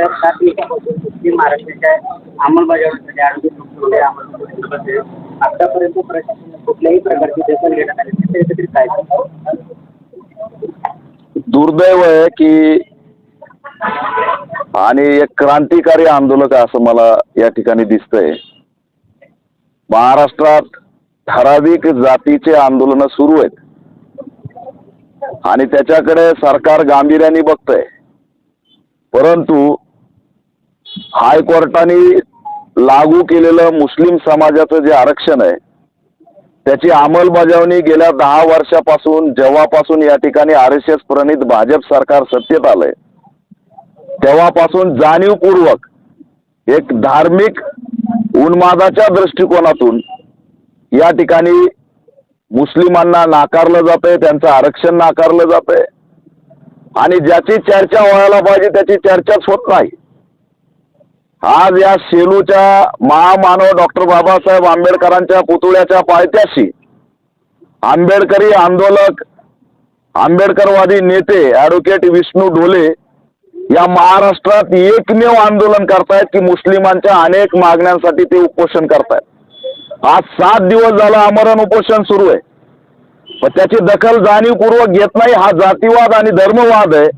गेल्या सात दिवसापासून महाराष्ट्राच्या अंमलबजावणीसाठी आरोग्य संस्थेमध्ये अंमलबजावणी आतापर्यंत प्रशासन कुठल्याही प्रकारची दखल घेण्यात आली नाही. त्यासाठी काय दुर्दैव आहे की आणि एक क्रांतिकारी आंदोलक असं मला या ठिकाणी दिसतंय. महाराष्ट्रात ठराविक जातीचे आंदोलन सुरू आहेत. आणि त्याच्याकडे सरकार गांभीर्याने बघतंय. परंतु हायकोर्टाने लागू केलेलं मुस्लिम समाजाचं जे आरक्षण आहे त्याची अंमलबजावणी गेल्या दहा वर्षापासून जेव्हापासून या ठिकाणी आर एस एस प्रणित भाजप सरकार सत्तेत आलंय तेव्हापासून जाणीवपूर्वक एक धार्मिक उन्मादाच्या दृष्टिकोनातून या ठिकाणी मुस्लिमांना नाकारलं जातंय त्यांचं आरक्षण नाकारलं जातंय. आणि ज्याची चर्चा व्हायला पाहिजे त्याची चर्चाच होत नाही. आज या सेलूच्या महामानव डॉक्टर बाबासाहेब आंबेडकरांच्या पुतळ्याच्या पायथ्याशी आंबेडकरी आंदोलक आंबेडकरवादी नेते ॲडव्होकेट विष्णू ढोले या महाराष्ट्रात एकमेव आंदोलन करतायत की मुस्लिमांच्या अनेक मागण्यांसाठी ते उपोषण करतायत. आज सात दिवस झालं आमरण उपोषण सुरू आहे. पण त्याची दखल जाणीवपूर्वक घेत नाही. हा जातीवाद आणि धर्मवाद आहे.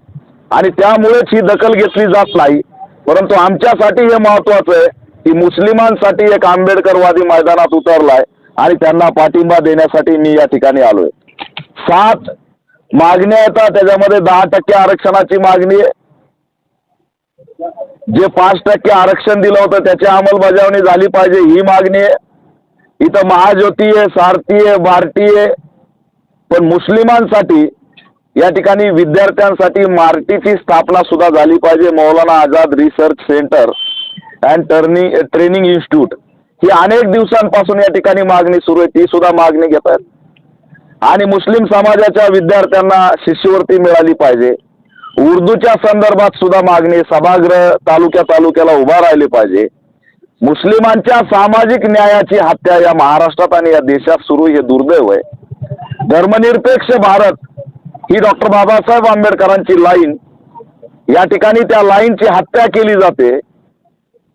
आणि त्यामुळेच ही दखल घेतली जात नाही. परंतु आमच्यासाठी हे महत्वाचं आहे की मुस्लिमांसाठी एक आंबेडकरवादी मैदानात उतरलाय आणि त्यांना पाठिंबा देण्यासाठी मी या ठिकाणी आलोय. सात मागण्या येतात त्याच्यामध्ये दहा टक्के आरक्षणाची मागणी आहे. जे पाच टक्के आरक्षण दिलं होतं त्याची अंमलबजावणी झाली पाहिजे ही मागणी आहे. इथं महाज्योती आहे सारथी आहे भारतीय पण मुस्लिमांसाठी या ठिकाणी विद्यार्थ्यांसाठी मार्टीची स्थापना सुद्धा झाली पाहिजे. Maulana Azad research centre and turning training institute. ही अनेक दिवसांपासून या ठिकाणी मागणी सुरू आहे. ती सुद्धा मागणी घेत आहेत. आणि मुस्लिम समाजाच्या विद्यार्थ्यांना शिष्यवृत्ती मिळाली पाहिजे. उर्दूच्या संदर्भात सुद्धा मागणी सभागृह तालुक्या तालुक्याला उभा राहिले पाहिजे. मुस्लिमांच्या सामाजिक न्यायाची हत्या या महाराष्ट्रात आणि या देशात सुरू हे दुर्दैव आहे. धर्मनिरपेक्ष भारत ही डॉक्टर बाबासाहेब आंबेडकरांची लाईन. या ठिकाणी त्या लाईनची हत्या केली जाते.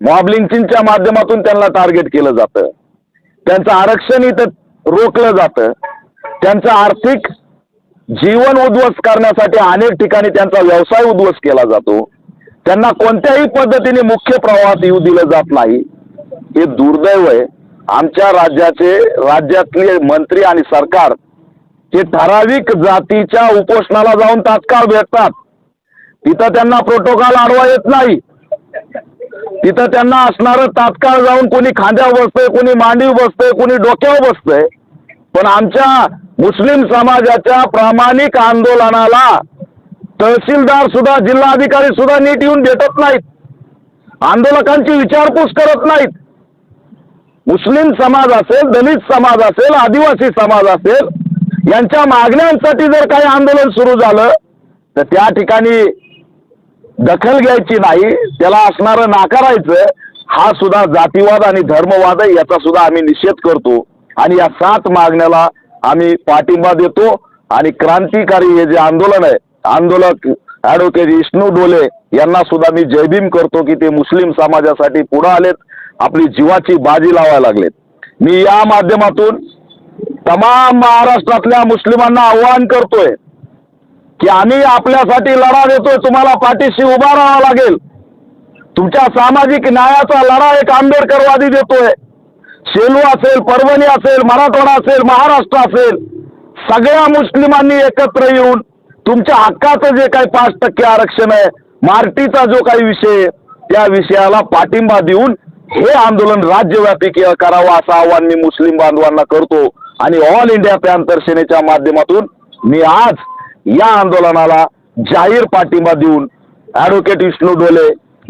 मॉब लिंचिंगच्या माध्यमातून त्यांना टार्गेट केलं जातं. त्यांचं आरक्षण इथं रोखलं जातं. त्यांचं आर्थिक जीवन उद्ध्वस्त करण्यासाठी अनेक ठिकाणी त्यांचा व्यवसाय उद्ध्वस्त केला जातो. त्यांना कोणत्याही पद्धतीने मुख्य प्रवाहात येऊ दिलं जात नाही. हे दुर्दैव आहे. आमच्या राज्याचे राज्यातले मंत्री आणि सरकार ते ठराविक जातीच्या उपोषणाला जाऊन तात्काळ भेटतात. तिथं त्यांना प्रोटोकॉल आडवा येत नाही. तिथं त्यांना असणारं तात्काळ जाऊन कोणी खांद्यावर बसतंय कोणी मांडीव बसतंय कोणी डोक्यावर बसतंय. पण आमच्या मुस्लिम समाजाच्या प्रामाणिक आंदोलनाला तहसीलदार सुद्धा जिल्हाधिकारी सुद्धा नीट येऊन भेटत नाहीत. आंदोलकांची विचारपूस करत नाहीत. मुस्लिम समाज असेल दलित समाज असेल आदिवासी समाज असेल यांच्या मागण्यांसाठी जर काही आंदोलन सुरू झालं तर त्या ठिकाणी दखल घ्यायची नाही त्याला असणारं नाकारायचं हा सुद्धा जातीवाद आणि धर्मवाद आहे याचा सुद्धा आम्ही निषेध करतो. आणि या सात मागण्याला आम्ही पाठिंबा देतो. आणि क्रांतिकारी हे जे आंदोलन आहे आंदोलक ॲडव्होकेट विष्णू डोले यांना सुद्धा मी जयभीम करतो की ते मुस्लिम समाजासाठी पुढे आलेत आपली जीवाची बाजी लावायला लागलेत. मी या माध्यमातून तमाम महाराष्ट्रातल्या मुस्लिमांना आव्हान करतोय की आम्ही आपल्यासाठी लढा देतोय. तुम्हाला पाठीशी उभा राहावं लागेल. तुमच्या सामाजिक न्यायाचा लढा एक आंबेडकरवादी देतोय. शेलू असेल परभणी असेल मराठवाडा असेल महाराष्ट्र असेल सगळ्या मुस्लिमांनी एकत्र येऊन तुमच्या हक्काचं जे काही पाच टक्के आरक्षण आहे मार्टीचा जो काही विषय त्या विषयाला पाठिंबा देऊन हे आंदोलन राज्यव्यापी करावं असं आव्हान मी मुस्लिम बांधवांना करतो. आणि ऑल इंडिया पॅन्थर सेनेच्या माध्यमातून मी आज या आंदोलनाला जाहीर पाठिंबा देऊन ॲडव्होकेट विष्णू डोले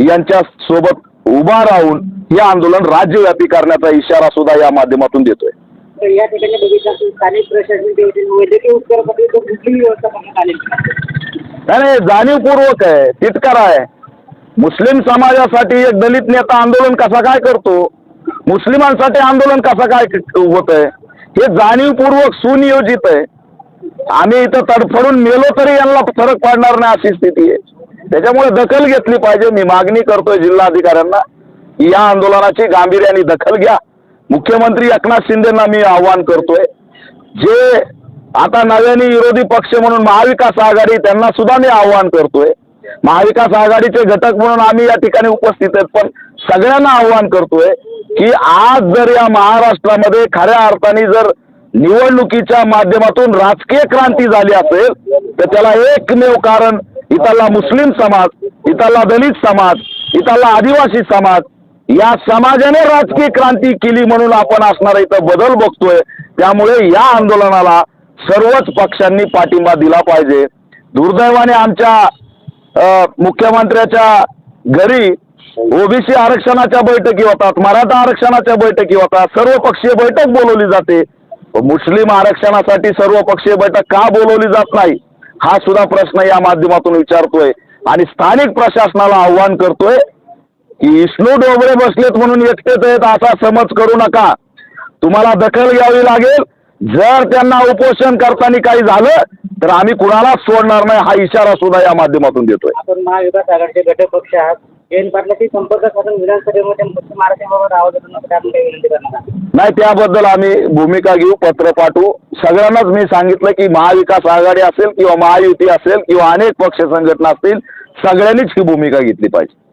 यांच्या सोबत उभा राहून हे आंदोलन राज्यव्यापी करण्याचा इशारा सुद्धा या माध्यमातून देतोय. तर या ठिकाणी बघितलं असेल स्थानिक प्रशासनाच्या वतीने वैद्यकीय उपचारासाठी तो कुठलीही व्यवस्था करण्यात आलेली नाही. जाणीवपूर्वक आहे तिटकार आहे. मुस्लिम समाजासाठी एक दलित नेता आंदोलन कसा काय करतो? मुस्लिमांसाठी आंदोलन कसं काय होत आहे हे जाणीवपूर्वक सुनियोजित आहे. आम्ही इथं तडफडून मेलो तरी यांना फरक पडणार नाही अशी स्थिती आहे. त्याच्यामुळे दखल घेतली पाहिजे. मी मागणी करतोय जिल्हाधिकाऱ्यांना या आंदोलनाची गांभीर्याने दखल घ्या. मुख्यमंत्री एकनाथ शिंदेना मी आव्हान करतोय. जे आता नव्याने विरोधी पक्ष म्हणून महाविकास आघाडी त्यांना सुद्धा मी आव्हान करतोय. महाविकास आघाडीचे घटक म्हणून आम्ही या ठिकाणी उपस्थित आहेत पण सगळ्यांना आव्हान करतोय की आज जर या महाराष्ट्रामध्ये खऱ्या अर्थाने जर निवडणुकीच्या माध्यमातून राजकीय क्रांती झाली असेल तर त्याला एकमेव कारण इथला मुस्लिम समाज इथला दलित समाज इथला आदिवासी समाज या समाजाने राजकीय क्रांती केली म्हणून आपण असणारा इथं बदल बघतोय. त्यामुळे या आंदोलनाला सर्वच पक्षांनी पाठिंबा दिला पाहिजे. दुर्दैवाने आमच्या मुख्यमंत्र्याच्या घरी ओबीसी आरक्षणाच्या बैठकी होतात मराठा आरक्षणाच्या बैठकी होतात सर्व पक्षीय बैठक बोलवली जाते. मुस्लिम आरक्षणासाठी सर्व पक्षीय बैठक का बोलवली जात नाही? हा सुद्धा प्रश्न या माध्यमातून विचारतोय आणि स्थानिक प्रशासनाला आव्हान करतोय की विष्णू डोबळे बसलेत म्हणून एकटेच आहेत असा समज करू नका. तुम्हाला दखल घ्यावी लागेल जर त्यांना उपोषण करताना काही झालं तर आम्ही कुणालाच सोडणार नाही हा इशारा सुद्धा या माध्यमातून देतोय. आपण महाविकास आघाडीचे घटक पक्ष आहात. जयंत पाटलाशी संपर्क साधून विधानसभेमध्ये मुस्लिम आरक्षणाबाबत आवाज उठवण्यासाठी आपण काही विनंती करणार आहात. नाही त्याबद्दल आम्ही भूमिका घेऊ पत्र पाठवू. सगळ्यांनाच मी सांगितलं की महाविकास आघाडी असेल किंवा महायुती असेल किंवा अनेक पक्ष संघटना असतील सगळ्यांनीच ही भूमिका घेतली पाहिजे.